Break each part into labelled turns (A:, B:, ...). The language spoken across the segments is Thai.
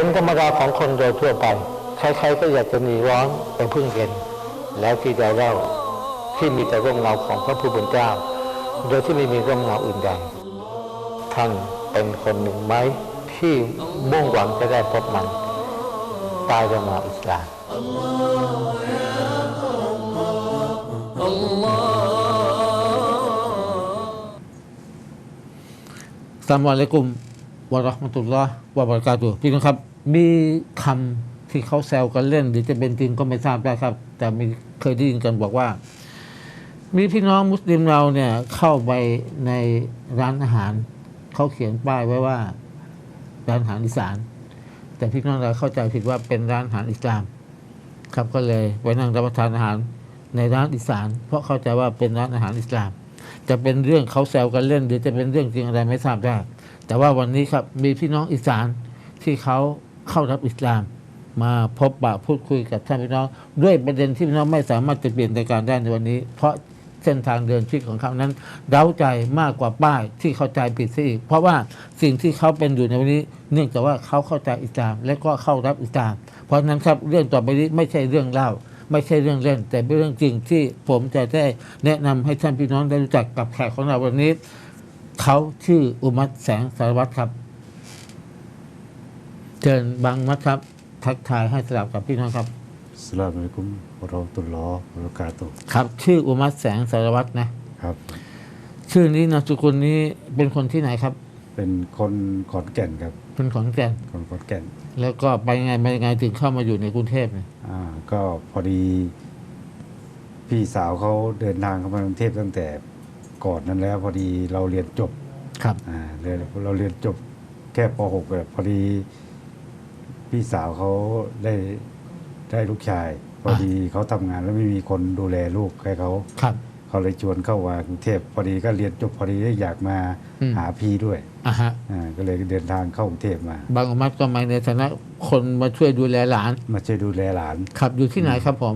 A: เป็นธรรมดาของคนโดยทั่วไป ใครๆก็อยากจะหนีร้อนไปพึ่งเย็นแล้วที่ใดเล่าที่มีแต่ร่มเงาของพระผู้เป็นเจ้า โดยที่ไม่มีร่มเงาอื่นใดท่านเป็นคนหนึ่งไหมที่มุ่งหวังจะได้พบมันตายร่มาอิสลามสามอะลัยกุมวะราะมะตุลลอฮ์วะบราะกาตุพี่น้องครับ มีคำที่เขาแซวกันเล่นหรือจะเป็นจริงก็ไม่ทราบได้ครับ แต่มีเคยได้ยินกันบอกว่า มีพี่น้องมุสลิมเราเนี่ยเข้าไปในร้านอาหาร เขาเขียนป้ายไว้ว่า ร้านอาหารอีสาน แต่พี่น้องเราเข้าใจผิดว่าเป็นร้านอาหารอิสลาม ครับก็เลยไปนั่งรับประทานอาหารในร้านอีสาน เพราะเข้าใจว่าเป็นร้านอาหารอิสลาม จะเป็นเรื่องเขาแซวกันเล่น หรือจะเป็นเรื่องจริงอะไรไม่ทราบได้แต่ว่าวันนี้ครับมีพี่น้องอีสานที่เขา เข้ารับอิสลาม มาพบปะพูดคุยกับท่านพี่น้อง ด้วยประเด็นที่พี่น้องไม่สามารถจะเปลี่ยนในการได้ในวันนี้ เพราะเส้นทางเดินชีวิตของเขานั้นเร้าใจมากกว่าป้ายที่เข้าใจผิดซะอีก เพราะว่าสิ่งที่เขาเป็นอยู่ในวันนี้ เนื่องจากว่าเขาเข้าใจอิสลาม และก็เข้ารับอิสลาม เพราะนั้นครับเรื่องต่อไปนี้ไม่ใช่เรื่องเล่าไม่ใช่เรื่องเล่น แต่เป็นเรื่องจริงที่ผมจะได้แนะนำให้ท่านพี่น้องได้รู้จักกับแขกของเราวันนี้ เขาชื่ออุมัตแสงสารวัตรครับ เชิญบางมัดครับ ทักทายให้สลับกับพี่น้องครับ
B: อัสสลามอะลัยกุมวะเราะห์มะตุลลอฮ์วะบะเราะกาตุฮ์
A: ครับ ชื่ออุมัตแสงสารวัตรนะ
B: ครับ
A: ชื่อนี้นามสกุลนี้เป็นคนที่ไหนครับ
B: เป็นคนขอนแก่นครับ
A: เป็นของแก่น
B: คนขอนแก่น
A: แล้วก็ไปไงมายังไงถึงเข้ามาอยู่ในกรุงเทพเนี่ย
B: อ่าก็พอดี พี่สาวเขาเดินทางเข้ามากรุงเทพตั้งแต่ก่อนนั้นแล้ว พอดีเราเรียนจบ
A: ครับ
B: อ่าเรียนเราเรียนจบแค่ป .6 แบบพอดี พี่สาวเขาได้ได้ลูกชาย พอดีเขาทำงานแล้วไม่มีคนดูแลลูกให้เขา
A: ครับ
B: เขาเลยชวนเข้ามากรุงเทพพอดีก็เรียนจบพอดีได้อยากมา
A: อืม
B: หาพี่ด้วย
A: อะฮะ
B: อ่าก็เลยเดินทางเข้ากรุงเทพมา
A: บางอุมัตก็มาในฐานะคนมาช่วยดูแลหลาน
B: มาช่วยดูแลหลาน
A: ครับอยู่ที่ไหนครับผม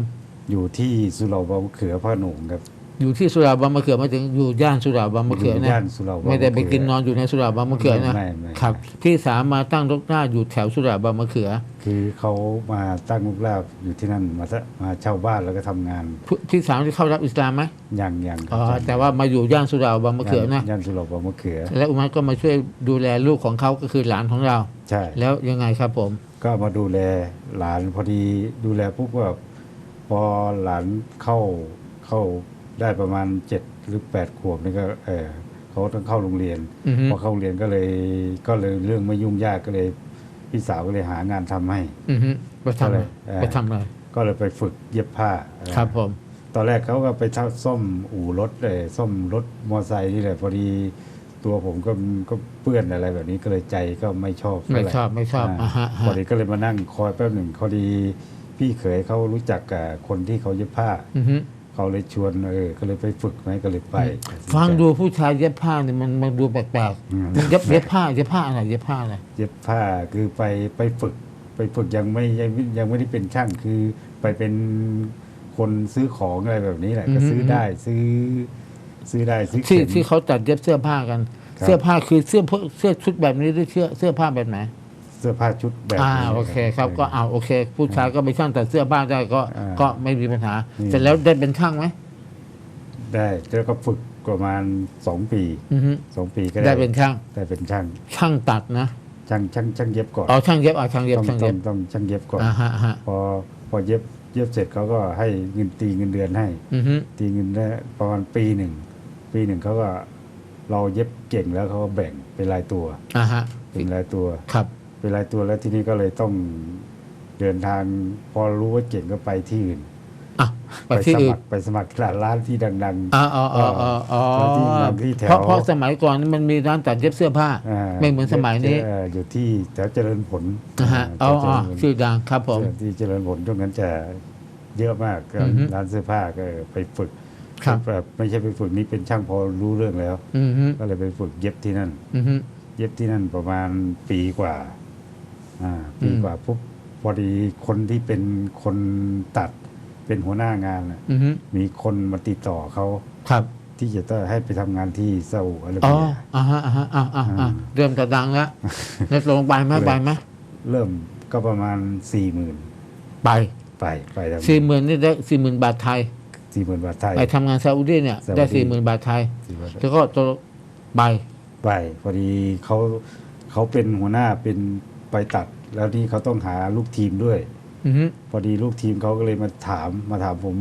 B: อยู่ที่สุเหร่าบางมะเขือพระโหนงครับ
A: อยู่ที่สุราบางมะเขือมาถึงอยู่ย่านสุราบางมะเขือ
B: อยู่
A: นะ
B: ย่านสุเหร่าบางมะเขือ
A: ไม่ได้ไปกินนอนอยู่ในสุราบางมะเขือนะ
B: ไม่ไม่ไม่
A: ครับพี่สามมาตั้งรกหน้าอยู่แถวสุราบางมะเขือ
B: คือเขามาตั้งลูกลาบอยู่ที่นั่นมาซะมาเช่าบ้านแล้วก็ทำงาน
A: ผู้พี่สามที่เข้ารับอิสลามไหม
B: อย่างอย่าง
A: อ๋อแต่ว่ามาอยู่ย่านสุราบางมะเขือนะ
B: ย่านสุเหร่าบางมะเขือ
A: และอุมัตก็มาช่วยดูแลลูกของเขาก็คือหลานของเรา
B: ใช่
A: แล้วยังไงครับผม
B: ก็มาดูแลหลานพอดีดูแลปุ๊บก็พอหลานเข้าเข้า ได้ประมาณเจ็ดหรือแปดขวบนี่ก็เออเขาต้องเข้าโรงเรียน
A: อือฮึ
B: พอเข้าโรงเรียนก็เลยก็เลยเรื่องไม่ยุ่งยากก็เลยพี่สาวก็เลยหางานทำให้
A: อือฮึไปทำอะไร
B: เอ่อ
A: ไปทำอะไร
B: ก็เลยไปฝึกเย็บผ้าเอ่อ
A: ครับผม
B: ตอนแรกเขาก็ไปเช่าซ่อมอู่รถเลยซ่อมรถมอไซค์นี่แหละพอดีตัวผมก็ก็เปื้อนอะไรแบบนี้ก็เลยใจก็ไม่ชอบ
A: ไม่
B: เท่าหร่
A: ชอบไม่ชอบาอ่าฮะ
B: พอ
A: ฮะ
B: ดีก็เลยมานั่งคอยแป๊บหนึ่งพอดีพี่เขยเขารู้จักกับคนที่เขาเย็บผ้า
A: อือฮึ
B: เขาเลยชวนเออก็เลยไปฝึกไหมก็เลยไป
A: ฟังดูผู้ชายเย็บผ้าเนี่ยมันมันดูแปลก
B: อืม
A: ๆมันเย็บเย็บผ้าเย็บผ้าอะไรเย็บผ้าอะไร
B: เย็บผ้าคือไปไปฝึก ไปฝึกยังไม่ยังไม่ยังไม่ได้เป็นช่างคือไปเป็นคนซื้อของอะไรแบบนี้แหละก็ซื้อได้ซื้อ ซื้อได้ซื้อ
A: ที่
B: เข็ม
A: ที่เขาตัดเย็บเสื้อผ้ากัน
B: ครับ
A: เสื้อผ้าคือเสื้อพวกเสื้อชุดแบบนี้หรือเสื้อเสื้อผ้าแบบไหน
B: เสื้อผ้าชุดแบบ
A: อ่า
B: นี้
A: โอเคครับก็เอาโอเค ผู้ชายก็ไปช่างตัดเสื้อผ้าได้ก็
B: อ่า
A: ก็ไม่มีปัญหา
B: นี่
A: เสร็จแล้วได้เป็นช่างไหม
B: ได้แล้วก็ฝึกประมาณสองปี
A: อือฮึ
B: สองปีก็
A: ได้เป็นช่าง
B: ได้เป็นช่าง
A: ช่างตัดนะ
B: ช่างช่างช่างเย็บก่อน
A: อ๋อช่างเย็บอ๋อช่างเย็บ
B: ต้อง
A: ช่าง
B: ต้อ
A: เย็
B: ง
A: บ
B: ต้องช่างเย็บก่อน
A: อ่าฮะฮะ
B: พอพอเย็บเย็บเสร็จเขาก็ให้เงินตีเงินเดือนให้
A: อือฮึ
B: ตีเงินได้ประมาณปีหนึ่งปีหนึ่งเขาก็เราเย็บเก่งแล้วเขาก็แบ่งเป็นรายตัว
A: อ่าฮะ
B: เป็นรายตัว
A: ครับ
B: เป็นรายตัวแล้วทีนี้ก็เลยต้องเดินทางพอรู้ว่าเก่งก็ไปที่อื่น
A: อะไปที่
B: ส
A: อื่น
B: มัครไปสมัครร้านร้านที่ดัง
A: อ๋ออ๋ออ๋ออ๋ออ๋อ
B: แล้วที่บางที่แถว
A: เพราะเพราะสมัยก่อนมันมีร้านตัดเย็บเสื้อผ้า
B: อ่า
A: ไม่เหมือนสมัยนี้
B: เอ่ออยู่ที่แถวเจริญผล
A: นะฮะอ๋อ
B: แถวเจ
A: อ๋อ
B: ริญผล
A: ชื่อดังครับผม
B: ที่เจริญผลช่วงนั้นจะเยอะมากก็
A: อือฮึ
B: ร้านเสื้อผ้าก็ไปฝึก
A: ครับ
B: แบบไม่ใช่ไปฝึกนี่เป็นช่างพอรู้เรื่องแล้ว
A: อือฮึ
B: ก็เลยไปฝึกเย็บที่นั่น
A: อือฮึ
B: เย็บที่นั่นประมาณปีกว่าอ่า ปี
A: อืม
B: กว่าปุ๊บพอดีคนที่เป็นคนตัดเป็นหัวหน้างานน่ะ
A: อือฮึ
B: มีคนมาติดต่อเขา
A: ครับ
B: ที่จะต้องให้ไปทำงานที่ซาอุอาระ
A: อ๋อ
B: เบีย
A: อ่าฮะอ่าฮะอ่าอ่าอ่า
B: อ่า
A: เริ่มจะดังแล้วแล้วลงไปไหม
B: เลย
A: ไปไหม
B: เริ่มก็ประมาณสี่หมื่น
A: ไป
B: ไปไปทำ
A: สี่หมื่นนี่ได้สี่หมื่นบาทไทย
B: สี่หมื่นบาทไทย
A: ไปทำงานซาอุดีเนี่ย
B: ซาอุดิ
A: ได้สี่หมื่นบาทไทย
B: สี่หมื่น
A: แล้วก็ตัวใบ
B: ไปพอดีเขาเขาเป็นหัวหน้าเป็น ไปตัด แล้วนี่เขาต้องหาลูกทีมด้วย
A: อือฮึ
B: พอดีลูกทีมเขาก็เลยมาถามมาถามผม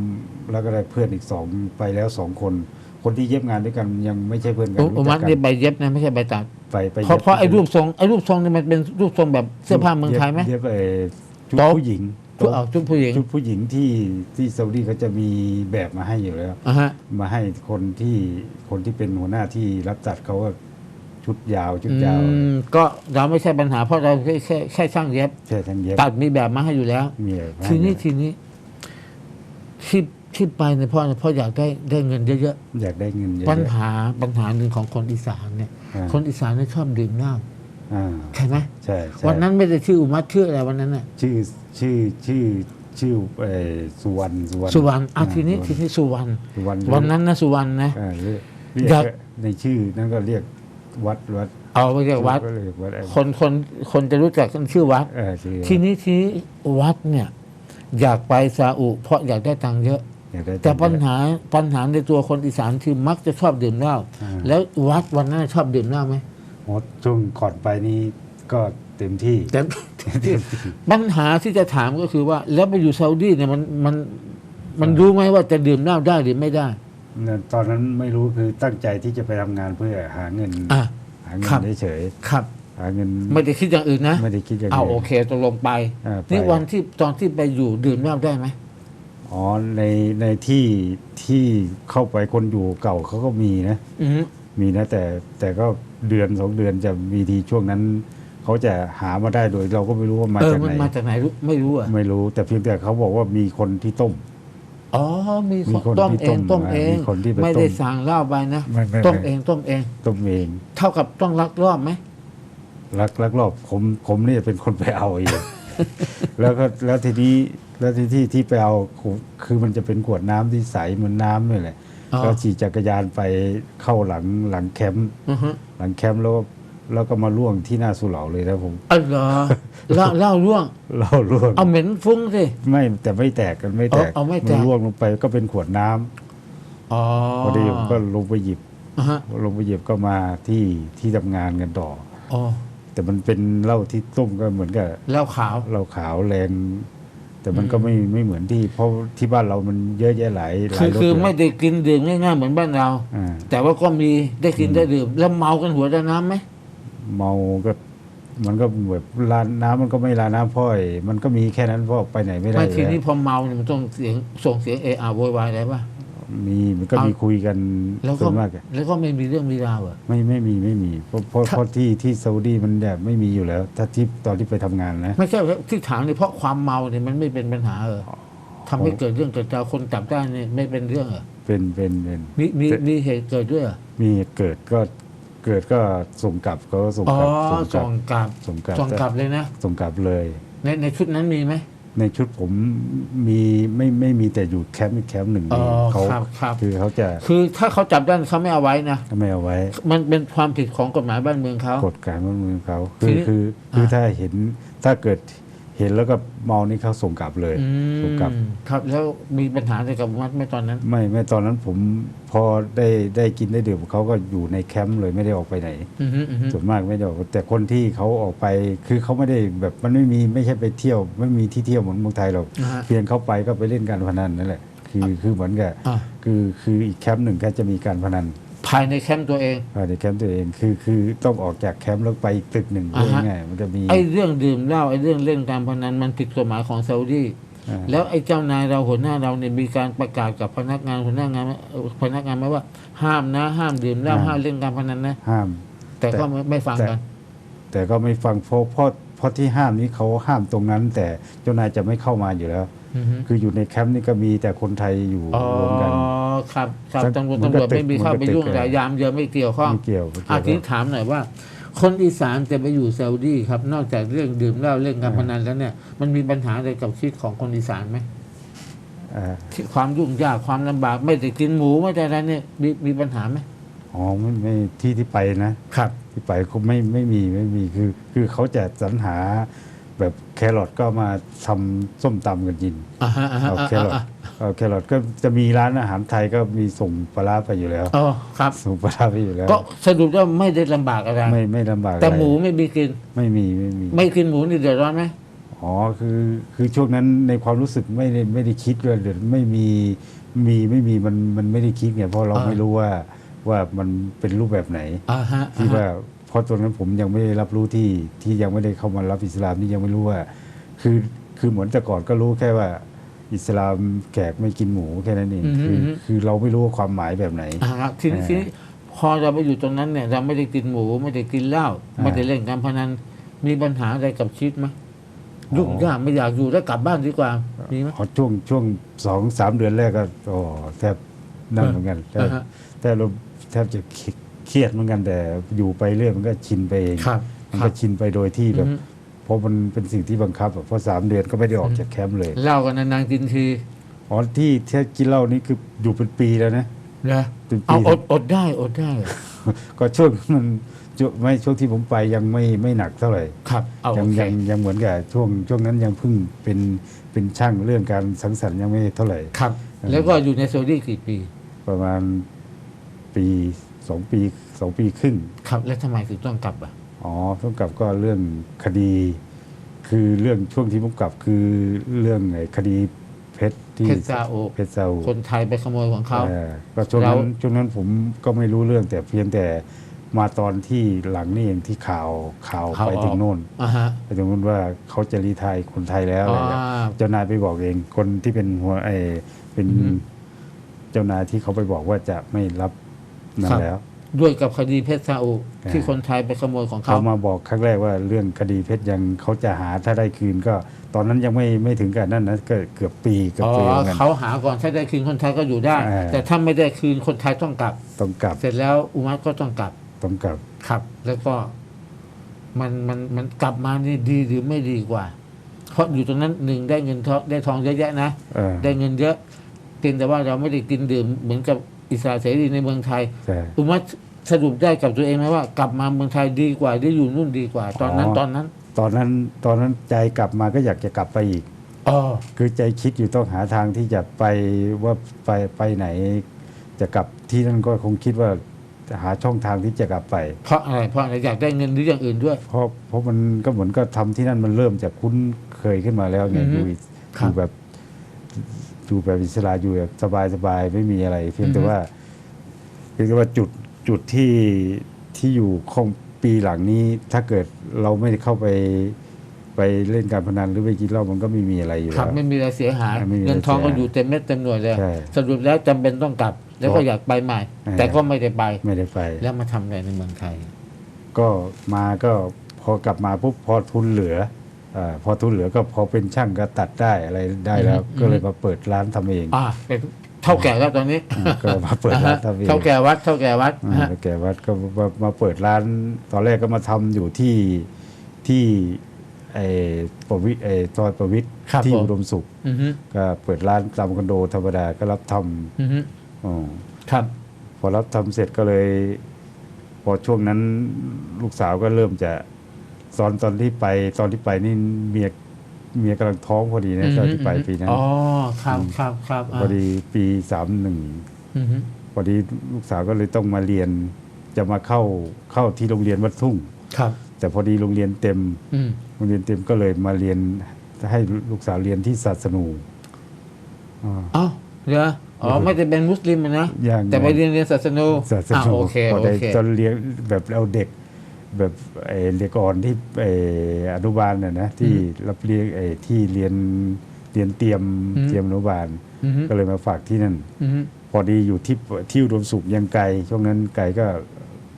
B: แล้วก็ได้เพื่อนอีกสองไปแล้วสองคน คนที่เย็บงานด้วยกันยังไม่ใช่เพื่อนกัน
A: อุอุ
B: รู้
A: มั
B: จั
A: ด
B: กกั
A: นี่ใบเย็บนะไม่ใช่ใบตัด
B: ไปไป
A: เพราะ
B: ย็บ
A: เพราะไอ้รูปทรงไอ้รูปทรงนี่มันเป็นรูปทรงแบบเสื้อผ้าเมืองไทยไหม
B: เย็บไอ้ชุด
A: โต๊ะ
B: ผู้หญิง
A: ชุดเอาชุดผู้หญิง
B: ชุดผู้หญิงที่ที่ซาอุดีเขาจะมีแบบมาให้อยู่แล้ว
A: อะฮะ
B: มาให้คนที่คนที่เป็นหัวหน้าที่รับจัดเขาก็ ชุดยาวชุด
A: อื
B: ยาว
A: มก็เราไม่ใช่ปัญหา เพราะเราแค่แค่แค่ช่างเย็บ
B: ใช่ทั้งเย็บ
A: ตัดมีแบบมาให้อยู่แล้ว
B: มีอะไรมาให้
A: ทีนี้ทีนี้ที่ที่ไปเนี่ยเพราะเพราะอยากได้ได้เงินเยอะ
B: อยากได้เงินเยอะ
A: ๆ
B: ๆ
A: ปัญหาปัญหาหนึ่งของคนอีสานเนี่ย
B: อ่า
A: คนอีสานเนี่ยชอบดื่มเหล้า
B: อ่า
A: ใช่ไหม
B: ใช่ใช่
A: วันนั้นไม่ได้ชื่ออุมัดชื่ออะไรวันนั้นน่ะ
B: ชื่อชื่อชื่อชื่อเออสุวรรณสุวรรณ
A: สุวรรณอะทีนี้
B: สุ
A: ทีนี้สุวรรณ
B: สุวรรณ
A: วันนั้นนะสุวรรณนะ
B: อ่าเรียกเรีย
A: อยาก
B: กในชื่อนั้นก็เรียก วัดวัด
A: เอาไปเรียกวัด
B: ก็เรียกวัด
A: คนคนคนจะรู้จักกันชื่อวัด
B: เออชื่อ
A: ทีนี้ทีนี้วัดเนี่ย อยากไปซาอุ เพราะอยากได้ตังค์เยอะ
B: อยากได้
A: แต่ปัญหาปัญหาในตัวคนอีสานคือมักจะชอบดื่มเหล้า
B: อ่า
A: แล้ววัดวันนั้นชอบดื่มเหล้าไหม
B: โอ้ช่วงก่อนไปนี้ก็เต็มที่
A: แต่ปัญหาที่จะถามก็คือว่า แล้วไปอยู่ซาอุดีเนี่ยมันมันมันรู้ไหมว่าจะดื่มเหล้าได้หรือไม่ได้
B: ตอนนั้นไม่รู้คือตั้งใจที่จะไปทำงานเพื่อหาเงิน
A: อะ
B: หาเงิ
A: ครับ
B: นเฉย
A: ครับ
B: ๆหาเงิน
A: ไม่ได้คิดอย่างอื่นนะ
B: ไม่ได้คิดอย่าง
A: เอา
B: อื่น
A: โอเคตกลงไป
B: อ่าไป
A: นี่วันที่ตอนที่ไปอยู่ดื่มเหล้าได้ไหม
B: อ๋อในในที่ที่เข้าไปคนอยู่เก่าเขาก็มีนะ
A: อือฮึ
B: มีนะแต่แต่ก็เดือนสองเดือนจะมีทีช่วงนั้นเขาจะหามาได้โดยเราก็ไม่รู้ว่ามา
A: เออ
B: จาก
A: มัน
B: ไหน
A: มาจากไหนรู้ไม่รู้อะ
B: ไม่รู้แต่เพียงแต่เขาบอกว่ามีคนที่ต้ม
A: อ๋อมี
B: มีคน
A: ต้ม
B: ที่
A: เอ
B: ต้
A: ง
B: ม
A: ต้มเอง
B: มีคนที่ไป
A: ไม่ได้
B: ต้ม
A: สั่งเหล้าไปนะ
B: ไม่ไม่
A: ต้ม
B: ไม่
A: เองต้มเอง
B: ต้มเอง
A: เท่ากับต้องลักลอบไหม
B: ลักลักลอบผมผมนี่เป็นคนไปเอาเอง แล้วก็แล้วทีนี้แล้วที่ที่ที่ไปเอาคือคือมันจะเป็นขวดน้ำที่ใสเหมือนน้ำนี่แหละ
A: อ๋อ
B: แล้วขี่จักรยานไปเข้าหลังหลังแคมป์
A: อือฮึ
B: หลังแคมป์แล้ว แล้วก็มาล่วงที่หน้าสุเหร่าเลยนะผม
A: อ๋อเหรอเหล้าเหล้าร่วง
B: เล่าล่วง
A: เอาเหม็นฟุ้งสิ
B: ไม่แต่ไม่แตกกันไม่แตก
A: เอาเอาไม่แตก
B: นล่วงลงไปก็เป็นขวดน้ำ
A: อ๋อ
B: พอดีผมก็ลงไปหยิบ
A: อ่าฮะ
B: ลงไปหยิบก็มาที่ที่ทำงานกันต่อ
A: อ๋อ
B: แต่มันเป็นเหล้าที่ต้มก็เหมือนกับ
A: เหล้าขาว
B: เหล้าขาวแรงแต่มัน
A: อืม
B: ก็ไม่ไม่เหมือนที่ เพราะที่บ้านเรามันเยอะแยะหลายหลา
A: คื
B: ย
A: อ
B: รส
A: คือ
B: ยู่
A: ไม่ได้กินดื่มง่ายๆเหมือนบ้านเรา
B: อ่า
A: แต่ว่าก็มีได้กินได้ดื่มแล้วเมากันหัวได้น้ำไหม
B: เมาก็มันก็แบบร้านน้ำมันก็ไม่ร้านน้ำพ่อย มันก็มีแค่นั้นเพราะไปไหนไม่ได้
A: ไม่
B: อยู่
A: ที
B: แล้ว
A: นี้พอเมาเนี่ยมันต้องเสียงส่งเสียงเออาโวยวายอะไรป่ะ
B: มีมันก็
A: เอามี
B: มีคุยกัน
A: แล้ว
B: ส่
A: ก็
B: วนมากอะ
A: แล้วก็ไม่มีเรื่องมีราวเหรอ
B: ไม่ไม่มีไม่มีเพราะเพราะ
A: ถ้า
B: เพราะที่ที่ซาอุดีมันแบบไม่มีอยู่แล้ว ถ้าที่ตอนที่ไปทำงานนะ
A: ไม่ใช่ที่ถามเนี่ยเพราะความเมาเนี่ยมันไม่เป็นปัญหาเหรอทำให้เกิดเรื่องเกิดราวคนจับได้เนี่ยไม่เป็นเรื่องเหรอ
B: เป็นเป็นเป็น
A: มีมี
B: แต่
A: มีเหตุเกิดด้วยเหรอ
B: มีเหตุเกิดก็ เกิดก็ส่งกลับเขาก็ส่ง
A: อ๋อก
B: ลับส่งกลั
A: ส่
B: บ
A: งกลับ
B: ส่งกลับ
A: ส่งกลับเลยนะ
B: ส่งกลับเลย
A: ในในชุดนั้นมีไหม
B: ในชุดผมมีไม่ไม่มีแต่อยู่แคมป์อีกแคมป์หนึ่ง
A: อ๋อ
B: เขา
A: ครับครับ
B: คือเขาจะ
A: คือถ้าเขาจับได้เขาไม่เอาไว้นะ
B: ไม่เอาไว้
A: มันเป็นความผิดของกฎหมายบ้านเมืองเขา
B: กฎการบ้านเมืองเขา
A: ที
B: คือ
A: นี้
B: คือคือ
A: อ่า
B: ถ้าเห็นถ้าเกิด เห็นแล้วก็เมานี่เขาส่งกลับเลย
A: อื
B: ส่งกลับ
A: มครับแล้วมีปัญหาอะไรกับวัดไหมตอนนั้น
B: ไม่ไม่ตอนนั้นผมพอได้ได้กินได้ดื่มเขาก็อยู่ในแคมป์เลยไม่ได้ออกไปไหน
A: อือฮึอือฮึ
B: ส่วนมากไม่ได้ออกแต่คนที่เขาออกไปคือเขาไม่ได้แบบมันไม่มีไม่ใช่ไปเที่ยว ไม่มีที่เที่ยวเหมือนเมืองไทยหรอก
A: นะฮะ
B: เพียงเข้าไปก็ไปเล่นการพนันนั่นแหละคือคือเหมือนกับ
A: อะ
B: คือคืออีกแคมป์หนึ่งก็จะมีการพนัน
A: ภายในแคมป์ตัวเอง
B: ภายในแคมป์ตัวเองคือคือต้องออกจากแคมป์แล้วไปอีกตึกหนึ่ง
A: อ่า
B: เพื่อ
A: ฮะ
B: ง่ายๆมันจะมี
A: ไอ้เรื่องดื่มเหล้าไอ้เรื่องเล่นการพนันมันผิดกฎหมายของซาอุดี
B: อ่า
A: แล้วไอ้เจ้านายเราหัวหน้าเราเนี่ยมีการประกาศกับพนักงานหัวหน้างานเอ่อพนักงานไหมว่า ห้ามนะห้ามดื่มเหล้าห้ามเล่นการพนันนะ
B: ห้าม
A: แต่ก็ไม่ไม่ฟังกัน
B: แต่ก็ไม่ฟังเพราะเพราะเพราะที่ห้ามนี้เขาห้ามตรงนั้น แต่เจ้านายจะไม่เข้ามาอยู่แล้ว
A: อือฮึ
B: คืออยู่ในแคมป์นี่ก็มีแต่คนไทยอยู่
A: อ๋อ
B: รวมกัน
A: ครับครับ
B: สัก
A: ตำรวจ
B: มันก็
A: ตำรวจไม่มีเข้าไป
B: ตึก
A: ยุ่ง
B: มันก็ตึก
A: แต่ยามเยอะไม่เกี่ยวข้อง
B: ไม่เกี่ยวไม่เกี่
A: อา
B: ยว
A: ทีนี้ถามหน่อยว่า คนอีสานจะไปอยู่ซาอุดีครับนอกจากเรื่องดื่มเหล้าเล่นการพนันแล้วเนี่ยมันมีปัญหาอะไรกับชีวิตของคนอีสานไหม
B: อ่า
A: ที่ความยุ่งยากความลำบากไม่ได้กินหมูไม่ได้อะไรเนี่ยมีมีปัญหาไหม
B: อ๋อไม่ไม่ที่ที่ไปนะ
A: ครับ
B: ที่ไปเขาไม่ไม่มีไม่มีคือ คือเขาจะสรรหา แบบแครอทก็มาทำส้มตำกันกิน
A: อ่าฮะอ่าฮะ
B: เอา
A: อ่า
B: แครอท
A: อ่า
B: เอาแครอทก็จะมีร้านอาหารไทยก็มีส่งปลาร้าไปอยู่แล้ว
A: อ๋อครับ
B: ส่งปลาร้าไปอยู่แล้ว
A: ก็สรุปว่าไม่ได้ลำบากอะไร
B: ไม่ไม่ลำบาก
A: แต่
B: อะไร
A: หมูไม่มีกิน
B: ไม่มีไม่มี
A: ไม่กินหมูนี่เดือดร้อนไหม
B: อ๋อคือคือช่วงนั้นในความรู้สึกไม่ได้ไม่ได้คิดว่าเดี๋ยวไม่มีมีไม่มีมันมันไม่ได้คิดไงเพราะเราไม่รู้ว่าว่ามันเป็นรูปแบบไหน
A: อ่าฮะ
B: ที่
A: อ่าฮะ
B: ว่า เพราะตอนนั้นผมยังไม่ได้รับรู้ที่ที่ยังไม่ได้เข้ามารับอิสลามนี่ยังไม่รู้ว่า คือคือเหมือนแต่ก่อนก็รู้แค่ว่า อิสลามแขกไม่กินหมูแค่นั้นเองคือคือเราไม่รู้ว่าความหมายแบบไหน
A: อ่าฮะทีนี้
B: เออ
A: ทีนี้พอเราไปอยู่ตรงนั้นเนี่ยเราไม่ได้กินหมูไม่ได้กินเหล้า
B: อ่า
A: ไม่ได้เล่นการพนันมีปัญหาอะไรกับชีวิตไหมยุ่งยากไม่อยากอยู่แล้วกลับบ้านดีกว่ามีไหม
B: พอช่วงช่วงสองสามเดือนแรกก็โอ้แทบนั่น
A: เออ
B: เหมือนกันแทบ
A: อ่าฮะ
B: แทบเราแทบจะ เครียดเหมือนกันแต่อยู่ไปเรื่อยมันก็ชินไปเอง
A: ครับ
B: มัน
A: ครั
B: ก็
A: บ
B: ชินไปโดยที่แบบ
A: อือฮึ
B: เพราะมันเป็นสิ่งที่บังคับอะเพราะสามเดือนก็ไม่ได้ออกจากแคมป์เลย
A: เหล้ากันนานๆกินที
B: อ๋อที่ที่กินเหล้านี่คืออยู่เป็นปีแล้วนะ
A: นะ
B: เป็น
A: เอา
B: ปี
A: อดอดได้อดได้
B: ก็ช่วงมันช่วงไม่ช่วงที่ผมไปยังไม่ไม่หนักเท่าไหร่
A: ครับเอา
B: ยั
A: โอเค
B: ยังยังเหมือนกับช่วงช่วงนั้นยังเพิ่งเป็นเป็นช่างเรื่องการสังสรรค์ยังไม่เท่าไหร่
A: ครับ แล้วก็อยู่ในโซดี้กี่ปี
B: ประมาณปี สองปีสองปีครึ่ง
A: ครับ แล้วทำไมถึงต้องกลับอะ
B: อ๋อต้องกลับก็เรื่องคดี คือเรื่องช่วงที่ผมกลับคือเรื่องไอ้คดีเพชรที่
A: เพชรซาโอ
B: เพชรซาโอ
A: คนไทยไปขโมยของเขา
B: ออก็ช่วงนั้น
A: แล้ว
B: ช่วงนั้นผมก็ไม่รู้เรื่องแต่เพียงแต่มาตอนที่หลังนี่เองที่ข่าวข่าว
A: ข่าว
B: ไปถึ
A: อองก
B: โน่น
A: อ่าฮะ
B: ไปถึงโน่นว่าเขาจะรีไทายคนไทยแล้วอะไรอย่างเงี้ย
A: อ่า
B: เจ้านายไปบอกเองคนที่เป็นหัวไอเป็น
A: อือฮึ
B: เจ้านายที่เขาไปบอกว่าจะไม่รับ นั่
A: ครั
B: น
A: บ
B: แล้ว
A: ด้วยกับคดีเพชรซาอุ
B: อ่า
A: ที่คนไทยไปขโมยของ
B: เขา
A: เขา
B: มาบอกครั้งแรกว่าเรื่องคดีเพชรยังเขาจะหาถ้าได้คืนก็ ตอนนั้นยังไม่ไม่ถึงกันนั่นนะก็เกือบปีเกือบ
A: อ๋อ
B: ปีเหมือนกัน
A: เขาหาก่อนถ้าได้คืนคนไทยก็อยู่ได้
B: อ่า
A: แต่ถ้าไม่ได้คืนคนไทยต้องกลับ
B: ต้องกลับ
A: เสร็จแล้วอุมัรก็ต้องกลับ
B: ต้องกลับ
A: ครับ แล้วก็มันมันมันกลับมานี่ดีหรือไม่ดีกว่า เพราะอยู่ตรงนั้นหนึ่งได้เงินทองได้ทองเยอะแยะนะ
B: เออ
A: ได้เงินเยอะเพียงแต่ว่าเราไม่ได้กินดื่มเหมือนกับ อิสราเสรีในเมืองไทย
B: ใช่
A: อุมัรสรุปได้กับตัวเองไหมว่ากลับมาเมืองไทยดีกว่าได้อยู่นู่นดีกว่า ตอนนั้น
B: อ๋อ
A: ตอนนั้น
B: ตอนนั้นตอนนั้นใจกลับมาก็อยากจะกลับไปอีก
A: อ๋อ
B: คือใจคิดอยู่ต้องหาทางที่จะไปว่าไปไปไหน จะกลับที่นั่นก็คงคิดว่าจะหาช่องทางที่จะกลับไป
A: เพราะอะไรเพราะอะไรอยากได้เงินหรืออย่างอื่นด้วย
B: เพราะเพราะมันก็เหมือนก็ทำที่นั่นมันเริ่มจากคุ้นเคยขึ้นมาแล้วไง
A: อือฮึ
B: อยู่อิ
A: ครับ
B: อยู่แบบ อยู่แบบอิสระอยู่แบบสบายสบายไม่มีอะไร เพียงแต่
A: อือฮึ
B: ว่าเพียงแต่ว่าจุดจุดที่ที่อยู่ของปีหลังนี้ถ้าเกิดเราไม่ได้เข้าไปไปเล่นการพนันหรือไปกินเหล้ามันก็ไม่มีอะไรอยู่
A: ครับ
B: แล้ว
A: ไม่มีอะไรเสียหาย
B: ไม่มีอะไร
A: เงินทองก็
B: เสียหาย
A: อยู่เต็มเม็ดเต็มหน่วยเลย
B: ใช่
A: สรุปแล้วจำเป็นต้องกลับ แล้วก็
B: เพราะ
A: อยากไปใหม่
B: เออ
A: แต่ก็ไม่ได้ไป
B: ไม่ได้ไป
A: แล้วมาทำอะไรในเมืองไทย
B: ก็มาก็พอกลับมาปุ๊บพอทุนเหลือ อาพอทุนเหลือก็พอเป็นช่างก็ตัดได้อะไรได้แล้ว
A: อือฮึ
B: ก็เลยมาเปิดร้านทำเอง
A: อ่าเป็นเท่าแก่แล้วตอนนี้
B: อืมก็มาเปิดร้านทำเอง
A: เท่าแก่วัดเท่าแก่วัด
B: อ่า
A: ฮะ
B: แล้วแกวัดก็มามาเปิดร้าน ตอนแรกก็มาทำอยู่ที่ที่ไอ้ประวิไอ้ซอยประวิทย์
A: ครับ
B: ที่
A: ผม
B: อุดมสุข
A: อือฮึ
B: ก็เปิดร้านตามคอนโดธรรมดาก็รับท
A: อือฮึำ
B: อ๋อ
A: ครับ
B: พอรับทำเสร็จก็เลย พอช่วงนั้นลูกสาวก็เริ่มจะ ตอนตอนที่ไปตอนที่ไปนี่เมียเมียกำลังท้องพอดีนะตอนที่ไปปีนั้น
A: อ๋อครับครับครับ
B: พอดีปีสามหนึ่ง
A: อือฮึ
B: พอดีลูกสาวก็เลยต้องมาเรียน จะมาเข้าเข้าที่โรงเรียนวัดทุ่ง
A: ครับ
B: แต่พอดีโรงเรียนเต็ม
A: อืม
B: โรงเรียนเต็มก็เลยมาเรียนให้ลูกสาวเรียนที่ศาสนูอ่า
A: เอ้าเหรออ๋อไม่ได้เป็นมุสลิมอะนะ
B: อย่าง
A: แต่ไปเรียนเรียนศาสนา
B: ศาส
A: อ่า
B: นู
A: โอเค
B: พอ
A: โอ
B: ได้
A: เค
B: ตอนเรียนแบบเอาเด็ก แบบไอ้เด็กอ่อนที่ไอ้อนุบาลน่ะนะที่รับเรียนไอ้ที่เรียนเรียนเตรียมเตรียมอนุบาล
A: อือฮึ
B: ก็เลยมาฝากที่นั่น
A: อือฮึ
B: พอดีอยู่ที่ที่อุดมสุขยังไกลช่วงนั้นไกลก็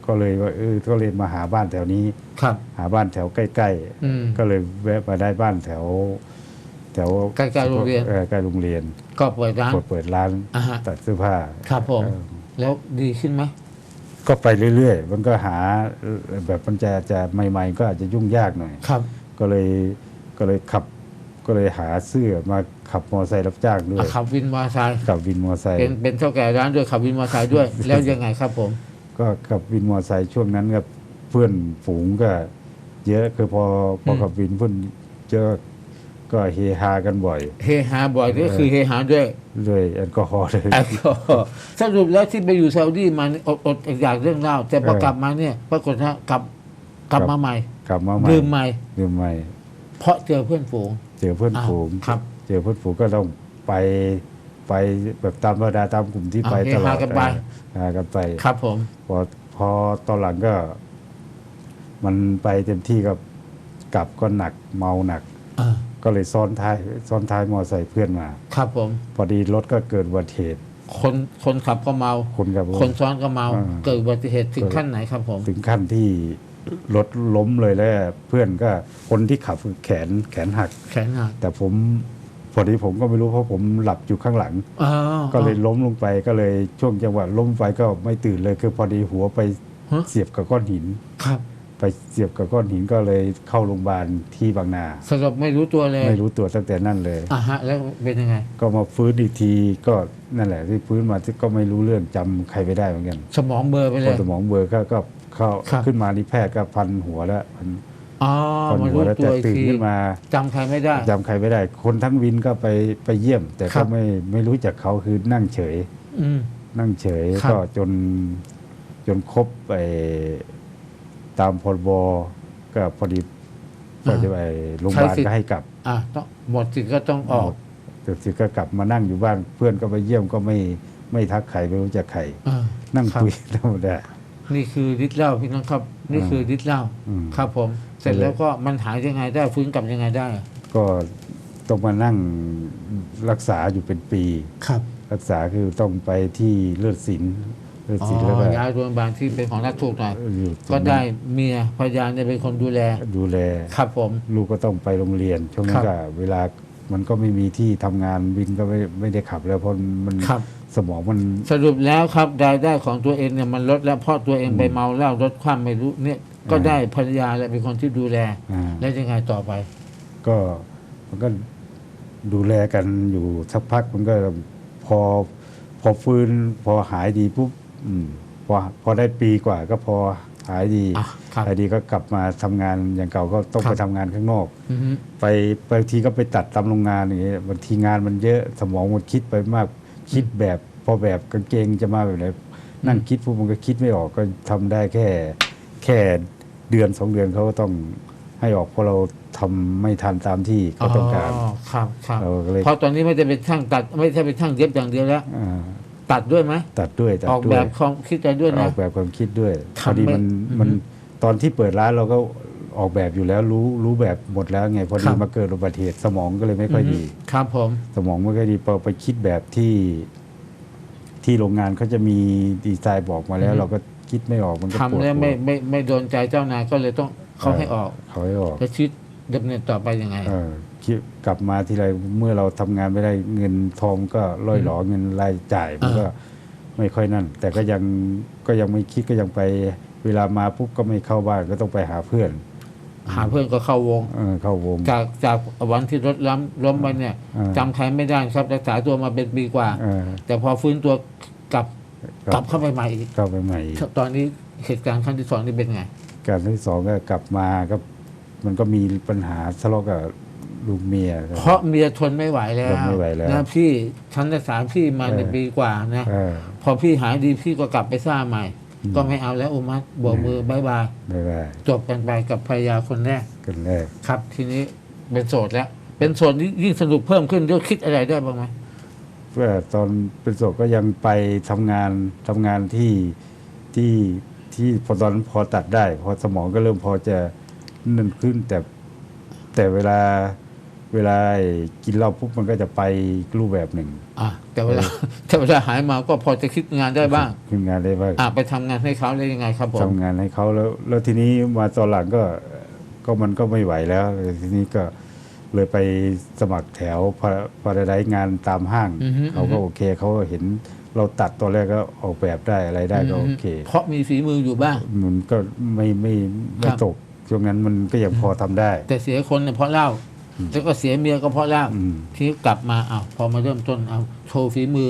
B: ก็เลยว่าเออก็เลยมาหาบ้านแถวนี้
A: ครับ
B: หาบ้านแถวใกล้
A: อืม
B: ๆก็เลยแวะมาได้บ้านแถวแถว
A: ใกล้ๆโรงเรียน
B: ออใกล้โรงเรียน
A: ก็เปิดร้าน
B: เปิดเปิดร้าน
A: อ่าฮะ
B: ตัดเสื้อผ้า
A: ครับผม
B: เออ
A: แล้วดีขึ้นไหม
B: ก็ไปเรื่อยๆ มันก็หาเอ่อแบบมันจะจะใหม่ ๆ ก็อาจจะยุ่งยากหน่อย
A: ครับ
B: ก็เลยก็เลยขับก็เลยหาเสื้อมาขับมอเตอร์ไซค์รับจ้างด้วย
A: ขับวินมอเตอร์ไซค์
B: ขับวินมอเตอร์ไซค์
A: เป็นเป็นเท่าแก่ร้านด้วยขับวินมอเตอร์ไซค์ด้วย แล้วยังไงครับผม
B: ก็ขับวินมอเตอร์ไซค์ช่วงนั้นกับเพื่อนฝูงก็ เยอะคือพอพอ
A: อืม
B: ขับวินเพื่อนเจอ ก็เฮฮากันบ่อย
A: เฮฮาบ่อยก็คือเฮฮาด้วย
B: ด้วยแอลกอฮอล์เลย
A: แอลกอฮอล์สรุปแล้วที่ไปอยู่ซาอุดีมานี่อดอดอยากเรื่องเล่าแต่พอ
B: เออ
A: กลับมาเนี่ยปรากฏว่ากลับกลับ
B: ครับ
A: มาใหม่
B: กลับมาใหม่
A: ดื่มใหม่
B: ดื่มใหม่
A: เพราะเจอเพื่อนฝูง
B: เจอเพื่อน
A: อ้าว
B: ฝูง
A: ครับ
B: เจอเพื่อนฝูงก็ต้องไปไปแบบตามธรรมดาตามกลุ่มที่
A: อ่า
B: ไป
A: เฮ
B: ตลอ
A: ฮา
B: ด
A: กันไป
B: เออหากันไป
A: ครับผม
B: พอพอตอนหลังก็ มันไปเต็มที่ก็กลับก็หนักเมาหนัก
A: อ่า
B: ก็เลยซ้อนท้ายซ้อนท้ายมอไซค์เพื่อนมา
A: ครับผม
B: พอดีรถก็เกิดอุบัติเหตุ
A: คนคนขับก็เมา
B: คนกับ
A: คนซ้อนก็เมา
B: อ่า
A: เกิดอุบัติเหตุถึงขั้นไหนครับผม
B: ถึงขั้นที่รถล้มเลยแล้วเพื่อนก็คนที่ขับคือแขนแขนหัก
A: แขนหัก
B: แต่ผมพอดีผมก็ไม่รู้เพราะผมหลับอยู่ข้างหลัง
A: อ๋อ
B: ก็เลยล้มลงไปก็เลยช่วงจังหวะล้มไปก็ไม่ตื่นเลยคือพอดีหัวไป
A: ฮะ
B: เสียบกับก้อนหิน
A: ครับ
B: ไปเสียบกับก้อนหินก็เลยเข้าโรงพยาบาลที่บางนา
A: สรุปไม่รู้ตัวเลย
B: ไม่รู้ตัวตั้งแต่นั่นเลย
A: อ่าฮะแล้วเป็นยังไง
B: ก็มาฟื้นอีกทีก็นั่นแหละที่ฟื้นมาที่ก็ไม่รู้เรื่องจำใครไม่ได้เหมือนกัน
A: สมองเบลอร์ไป
B: พ
A: เล
B: อย สมองเบลอร์ก็ก็เข้า
A: ครับ
B: ขึ้นมานี่แพทย์ก็พันหัวแล้วพัน
A: อ๋อ
B: พัน
A: มา
B: หัว
A: รู้
B: แล้ว
A: ตั
B: แต่
A: วอีก
B: ตื่น
A: ที
B: ขึ้นมา
A: จำใครไม่ได้
B: จำใครไม่ได้ คนทั้งวินก็ไปไปเยี่ยม แต่
A: ครั
B: ก็
A: บ
B: ไม่ไม่รู้จักเขาคือนั่งเฉย
A: อืม
B: นั่งเฉย
A: ครับ
B: ก็จนจนครบไป ตามพรบก็พอดีก็จะไปโรงพยาบาลก็ให้กลับ
A: อะต้องหมดสิทธิ์ก็ต้องออก
B: แต่สิก็กลับมานั่งอยู่บ้านเพื่อนก็ไปเยี่ยมก็ไม่ไม่ทักใครไม่รู้จักใคร
A: อ่า
B: นั่ง
A: ครับ
B: คุยธรรมดา
A: นี่คือฤทธิ์เหล้าพี่น้องครับ นี่คือฤทธิ์เหล้า
B: อืม
A: ครับผม เสร็จแล้วก็มันหายยังไงได้ฟื้นกลับยังไงได้
B: ก็ต้องมานั่งรักษาอยู่เป็นปี
A: ครับ
B: รักษาคือต้องไปที่เลือดศิลป์ เลือด
A: อ๋
B: ศิลป์แล้วก็
A: อย้ายโรงพยาบาลที่เป็นของรัฐถูกหน่อย
B: อยู่ตรง
A: ก็
B: นั้น
A: ได้เมียพยานเนี่ยเป็นคนดูแล
B: ดูแล
A: ครับผม
B: ลูกก็ต้องไปโรงเรียน ช่วงนั้
A: ครั
B: น
A: บ
B: ก็เวลามันก็ไม่มีที่ทำงานวินก็ไม่ไม่ได้ขับแล้วเพราะมัน
A: ครับ
B: สมองมัน
A: สรุปแล้วครับรายได้ของตัวเองเนี่ยมันลดแล้วเพราะตัวเองไปเมาเหล้ารถความไม่รู้เนี่ยก็
B: อ่า
A: ได้ภรรยาและเป็นคนที่ดูแล
B: อ่า
A: แล้วยังไงต่อไป
B: ก็มันก็ดูแลกันอยู่สักพักมันก็พอพอฟื้นพอหายดีปุ๊บ อืมพอพอได้ปีกว่าก็พอหายดี
A: อะครับ
B: หายดีก็กลับมาทำงานอย่างเก่าก็ต้อง
A: ครับ
B: ไปทำงานข้างนอก
A: อือฮึ
B: ไปบางทีก็ไปตัดตามโรงงานอย่างเงี้ยบางทีงานมันเยอะสมองมันคิดไปมากคิดแบบ พอแบบกางเกงจะมาแบบไหนนั่งคิดพวกมันก็คิดไม่ออกก็ทำได้แค่ แค่เดือนสองเดือนเขาก็ต้องให้ออกเพราะเราทำไม่ทันตามที่เขาต้องการ
A: อ๋อครับครับ
B: เราก็เลย
A: เพราะตอนนี้ไม่ได้เป็นช่างตัด ไม่ใช่เป็นช่างเย็บอย่างเดียวแล้ว
B: อ่า
A: ตัดด้วยไหม
B: ตัดด้วยตัด
A: ออก
B: ด้
A: แบ
B: วย
A: บความคิดใจด้วย
B: อ
A: นะ
B: อกแบบความคิดด้วย
A: ทำ
B: พอดีมัน
A: ไม่
B: มัน
A: อือฮึ
B: ตอนที่เปิดร้านเราก็ออกแบบอยู่แล้วรู้รู้แบบหมดแล้วไงพอ
A: ครั
B: ดี
A: บ
B: มาเกิดอุบัติเหตุสมองก็เลยไม่ค่อยดี
A: ครับผม
B: สมองไม่ค่อยดีพอไปคิดแบบที่ ที่โรงงานเขาจะมีดีไซน์บอกมาแล้ว
A: อือฮึ
B: เราก็คิดไม่ออกมันก็ปวด
A: ทำแล้ว
B: หัว
A: ไม่ไม่ไม่โดนใจเจ้านายก็เลยต้องเขาให้ออก
B: เขาให้ออก
A: แล้วชีวิตดำเนินต่อไปยังไง
B: เออ คิดกลับมาทีไรเมื่อเราทำงานไม่ได้เงินทองก็ล่อยหลอเงินรายจ่ายมันก็
A: อ่า
B: ไม่ค่อยนั่น แต่ก็ยังก็ยังไม่คิดก็ยังไป เวลามาปุ๊บก็ไม่เข้าบ้านก็ต้องไปหาเพื่อน
A: หาเพื่อนก็เข้าวง
B: เออเข้าวง
A: จากจากวันที่รถล้มล้มไปเนี่ย
B: อ่า
A: จำใครไม่ได้ครับรักษาตัวมาเป็นปีกว่า
B: เออ
A: แต่พอฟื้นตัวกลับ
B: ค
A: ก
B: รั
A: ลั
B: บบ
A: เข้าไปใหม่อีก
B: เข้าไปใหม่อีก
A: ตอนนี้เหตุการณ์ครั้งที่สองนี่เป็นไง
B: การที่สองก็กลับมาก็มันก็มีปัญหาทะเลาะกับ ลูกเมีย
A: เพราะเมียทนไม่ไหวแล้ว
B: ทนไม่ไหวแล้ว
A: นะพี่ฉันรักษาพี่มา
B: เออ
A: ในปีกว่านะ
B: เออ
A: พอพี่หายดีพี่ก็กลับไปสร้างใหม่
B: อืม
A: ก็ไม่เอาแล้วอุมัดบวกมือบายบาย
B: ไม่ได้
A: จบกันไปกับภรรยาคนแรก
B: กันแรก
A: ครับ ทีนี้เป็นโสดแล้ว เป็นโสดนี่ยิ่งสนุกเพิ่มขึ้นด้วยคิดอะไรได้บ้างไหม
B: เพื่อตอนเป็นโสดก็ยังไปทำงานทำงานที่ที่ที่พอตอนนั้นพอตัดได้ พอสมองก็เริ่มพอจะนั่นขึ้นแต่แต่เวลา เวลากินเหล้าปุ๊บมันก็จะไปรูปแบบหนึ่ง
A: อะแต่เวลาแต่เวลาหายมาก็พอจะคิดงานได้บ้าง
B: ขึ้นงานได้บ้าง
A: อะไปทำงานให้เขาได้ยังไงครับผม
B: ทำงานให้เขาแล้ว แล้วทีนี้มาตอนหลังก็ก็มันก็ไม่ไหวแล้วเลยทีนี้ก็เลยไปสมัครแถวพอพอได้งานตามห้าง
A: อือฮึ
B: เขาก็โอเคเขาก็เห็นเราตัดตอนแรกก็ออกแบบได้อะไรได้ก็โอเค
A: เพราะมีฝีมืออยู่บ้าง
B: มันก็ไม่ไม่ไม่
A: ครับ
B: ตกช่วงนั้นมันก็ยังพอทำได้
A: แต่เสียคนเนี่ยเพราะเหล้า แล้วก็เสียเมียก็เพราะเหล้า
B: อืม
A: ทีนี้กลับมาเอาพอมาเริ่มต้นเอาโชว์ฝีมือ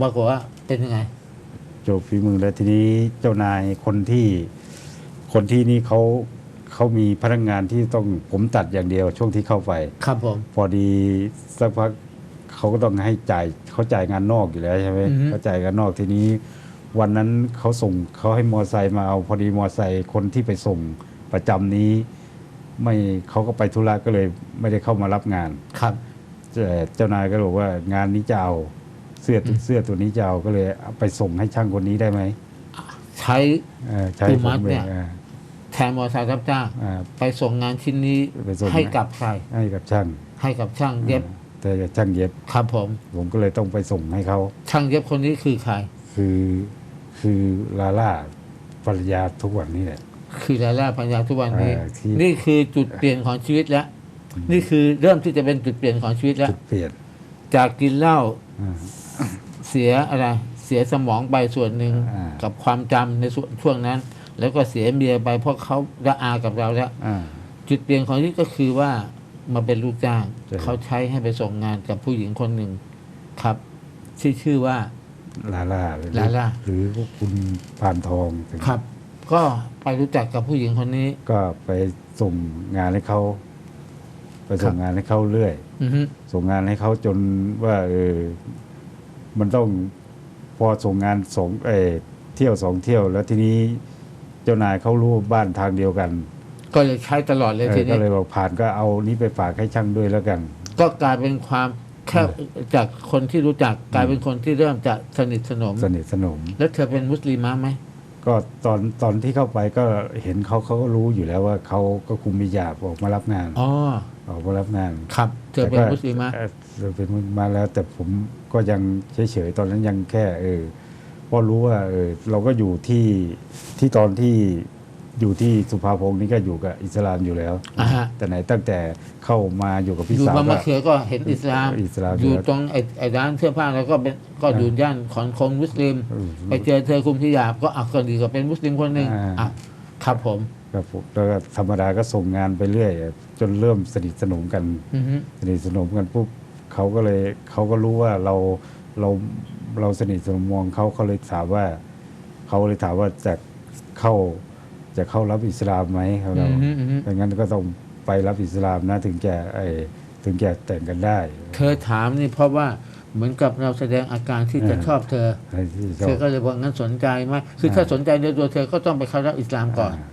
A: ปรากฏว่าเป็นยังไง
B: จบฝีมือแล้วทีนี้เจ้านายคนที่คนที่นี่เขาเขามีพนักงานที่ต้องผมตัดอย่างเดียว ช่วงที่เข้าไป
A: ครับผม
B: พอดีสักพักเขาก็ต้องให้จ่ายเขาจ่ายงานนอกอยู่แล้วใช่ไหม
A: อือฮึ
B: เขาจ่ายงานนอกทีนี้ วันนั้นเขาส่งเขาให้มอไซค์มาเอา พอดีมอไซค์คนที่ไปส่งประจำนี้ ไม่เขาก็ไปธุระก็เลยไม่ได้เข้ามารับงาน
A: ครับ
B: แต่เจ้านายก็บอกว่างานนี้จะเอาเสื้อตัวเสื้อตัวนี้จะเอาก็เลยเอาไปส่งให้ช่างคนนี้ได้ไหม
A: ใช้
B: เออใช้
A: ครู
B: ผ
A: มั
B: ม
A: ด
B: เล
A: เนี่ย
B: ยอ่า
A: แทนมอเตอร์ไซค์รับจ้าง
B: อ่า
A: ไปส่งงานชิ้นนี้
B: ไปส่ง
A: ให้กับใคร
B: ให้กับช่าง
A: ให้กับช่างเย็บ
B: แต่ช่างเย็บ
A: ครับผม
B: ผมก็เลยต้องไปส่งให้เขา
A: ช่างเย็บคนนี้คือใคร
B: คือคือลาล่าภรรยาทุกวันนี้แหละ
A: คือลาล่าพัญญาทุกวันนี้
B: เออที่
A: นี่คือจุดเปลี่ยนของชีวิตแล้ว นี่คือเริ่มที่จะเป็นจุดเปลี่ยนของชีวิตแล้ว
B: จุดเปลี่ยน
A: จากกินเหล้า
B: อ่า
A: เสียอะไร เสียสมองไปส่วนหนึ่ง
B: อ่า
A: กับความจำในส่วนช่วงนั้น แล้วก็เสียเมียไปเพราะเขาละอากับเราแล้ว
B: อ่า
A: จุดเปลี่ยนของชีวิตก็คือว่ามาเป็นลูกจ้าง
B: ใช่
A: เขาใช้ให้ไปส่งงานกับผู้หญิงคนหนึ่งครับ ที่ชื่อว่า
B: ลาล่าหรือ
A: ลาล่า
B: หรือคุณพานทองถึง
A: ครับ ก็ไปรู้จักกับผู้หญิงคนนี้
B: ก็ไปส่งงานให้เขาไปส่งงานให้เขาเรื่อย
A: อือฮึ
B: ส่งงานให้เขาจนว่าเออมันต้องพอส่งงานสองเออเที่ยวสองเที่ยว แล้วทีนี้เจ้านายเขารู้บ้านทางเดียวกัน
A: ก็เลยใช้ตลอดเลย
B: เออ
A: ที
B: ก็
A: นี้
B: เลยบอกผ่านก็เอานี้ไปฝากให้ช่างด้วยแล้วกัน
A: ก็กลายเป็นความแค่จากคนที่รู้จักกลายเป็นคนที่เริ่มจะสนิทสนม
B: สนิทสนม
A: แล้วเธอเป็นมุสลิมะไหม
B: ก็ตอนตอนที่เข้าไปก็เห็นเขาเขาก็รู้อยู่แล้วว่าเขาก็คุมมิญาบออกมารับงาน
A: อ๋อ
B: ออกมารับงาน
A: ครับเธอเป็น
B: แต่ก็
A: มุสลิมะ
B: เอ่อเธอเป็นมุสลิมาแล้ว แต่ผมก็ยังเฉยๆตอนนั้นยังแค่เออเพราะรู้ว่าเออเราก็อยู่ที่ที่ตอนที่ อยู่ที่สุภาพงศ์นี่ก็อยู่กับอิสลามอยู่แล้ว
A: อ่าฮะ
B: แต่ไหนตั้งแต่เข้ามาอยู่กับพี่
A: อยู่
B: สาว
A: บาง
B: ก็
A: มะเขือก็เห็นอิสลาม
B: อิสลาม
A: อยู่
B: แล้ว
A: ตรงไอ้ไอ้ร้านเสื้อผ้าแล้วก็เป็นก็อยู่ย่านของคนมุสลิม
B: เออ
A: ไปเจอเธอคุมที่ยาบก็อะก็ดีก็เป็นมุสลิมคนหนึ่ง
B: อ่า
A: อะครับผม
B: ครับผมแล้วก็ธรรมดาก็ส่งงานไปเรื่อยจนเริ่มสนิทสนมกัน
A: อือฮึ
B: สนิทสนมกันปุ๊บเขาก็เลยเขาก็รู้ว่าเราเราเราสนิทสนมมองเขาเขาเลยถามว่าเขาเลยถามว่าจะเข้า จะเข้ารับอิสลามไหมเขา
A: อื
B: เรา
A: อฮึอือฮึ
B: ดังนั้นก็ต้องไปรับอิสลามนะถึงจะไอถึงจะแต่งกันได้
A: เธอถามนี่เพราะว่าเหมือนกับเราแสดงอาการที่จะ
B: เออ
A: ชอบเธอ
B: อะไรที่ช
A: เธ
B: อ
A: อบก็เลยบอกงั้นสนใจไหมคือ
B: อ่า
A: ถ้าสนใจในตัวเธอก็ต้องไปเข้ารับอิสลามก่อน
B: อ่า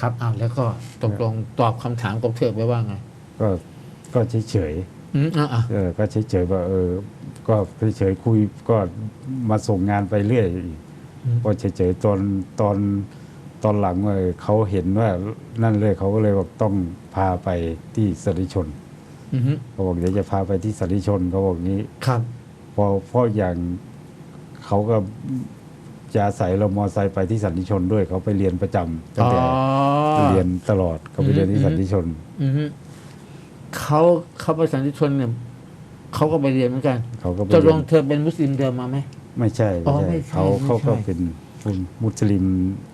A: ครับอ้าวแล้วก็ตกลงตอบคำถามกับเธอไปว่าไง
B: ก็ก็เฉยเฉย
A: อืมอะอะ
B: ๆเออก็เฉยเฉยๆว่าเออ ก็เฉยๆคุยก็มาส่งงานไปเรื่อยอีก
A: อืม
B: ก็เฉยๆตอนตอน ตอนหลังว่าเขาเห็นว่านั่นเลยเขาก็เลยบอกต้องพาไปที่สันติชน
A: อือฮึ
B: เขาบอกเดี๋ยวจะพาไปที่สันติชนเขาบอกงี้
A: ครับ
B: เพอเพราะอย่างเขาก็จะอาศัยเรามอไซค์ไปที่สันติชนด้วยเขาไปเรียนประจำตั้ง
A: อ๋อ
B: แต่เรียนตลอดเขาไปเรียนที่สันติชน
A: อือฮึเขาเขาไปสันติชนเนี่ยเขาก็ไปเรียนเหมือนกัน
B: เขาก็ไป
A: ตก
B: เรี
A: ล
B: ย
A: ง
B: น
A: เธอเป็นมุสลิมเดิมมาไหม
B: ไม่ใช่
A: อ๋อ
B: ไม่
A: ไม่
B: ใช่
A: ใช่
B: เขา
A: ไม่ใช่
B: เขาก็เป็นคนมุสลิม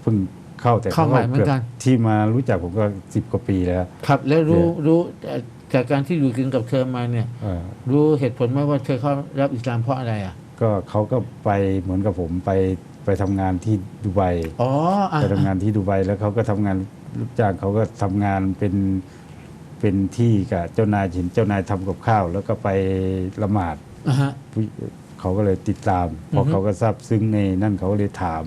B: เพิ่ง เข้าแต่
A: เข้าใหม่เหมือนกัน
B: ที่มารู้จักผมก็สิบกว่าปีแล้ว
A: ครับ แล้วรู้
B: เดี๋ยว
A: รู้เอ่อจากการที่อยู่กินกับเธอมาเนี่ย
B: เออ
A: รู้เหตุผลไหมว่าเธอเข้ารับอิสลามเพราะอะไรอะ
B: ก็เขาก็ไปเหมือนกับผมไปไปทำงานที่ดูไบ
A: อ๋ออะ
B: ไปทำงานที่ดูไบแล้วเขาก็ทำงานลูกจ้างเขาก็ทำงานเป็นเป็นที่กับเจ้านายเห็นเจ้านายทำกับข้าว แล้วก็ไปละหมาด
A: อะฮะ
B: ผู้เขาก็เลยติดตามพอ
A: อฮึ
B: เขาก็ทราบซึ้งในนั่นเขาก็เลยถาม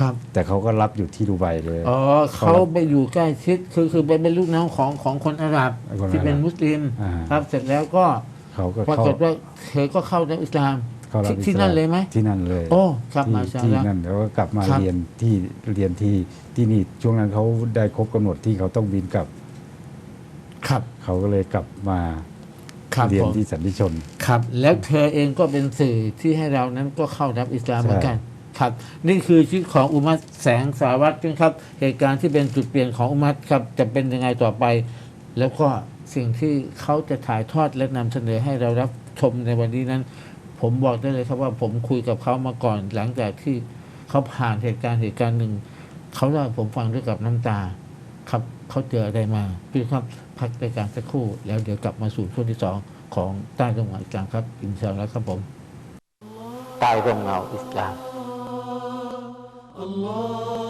A: ครับ
B: แต่เขาก็รับอยู่ที่ดูไบเลย
A: อ๋อเขาไปอยู่ใกล้ชิดคือคือไปเป็นลูกน้องของของคนอาหรับ
B: คนอาหรับ
A: ที่เป็นมุสลิม
B: อ่า
A: ครับเสร็จแล้วก็
B: เขาก็
A: ปรา
B: เข้าก
A: ฏว่าเธอก็เข้าในอิสลาม
B: เข้ารับ
A: ที่
B: อิส
A: ที่
B: ลา
A: นั่นเลยไหม
B: ที่นั่นเลย
A: โอ้ครับ
B: ที่
A: มาชา
B: ที่
A: ละ
B: นั่นแล้วก็กลับมา
A: ครับ
B: เรียนที่เรียนที่ที่นี่ช่วงนั้นเขาได้ครบกำหนดที่เขาต้องบินกลับ
A: ครับ
B: เขาก็เลยกลับมา
A: ครับ
B: เรียน
A: ผม
B: ที่สันติชน
A: ครับ แล้วเธอเองก็เป็นสื่อที่ให้เรานั้นก็เข้ารับอิสลาม
B: ใช่
A: เหมือนกัน ครับนี่คือชีวิตของอุมัตแสงสาวัตรครับเหตุการณ์ที่เป็นจุดเปลี่ยนของอุมัตครับจะเป็นยังไงต่อไป แล้วก็สิ่งที่เขาจะถ่ายทอดและนำเสนอให้เรารับชมในวันนี้นั้น ผมบอกได้เลยครับว่าผมคุยกับเขามาก่อน หลังจากที่เขาผ่านเหตุการณ์เหตุการณ์หนึ่งเขาเล่าผมฟังด้วยกับน้ำตา ครับเขาเจออะไรมาพี่ครับพักรายการสักครู่ แล้วเดี๋ยวกลับมาสู่ช่วงที่สองของใต้ร่มเงาอิสลามครับอินชาอัลลอฮ์ครับผมใต้ร่มเงาอิสลาม
C: Allah.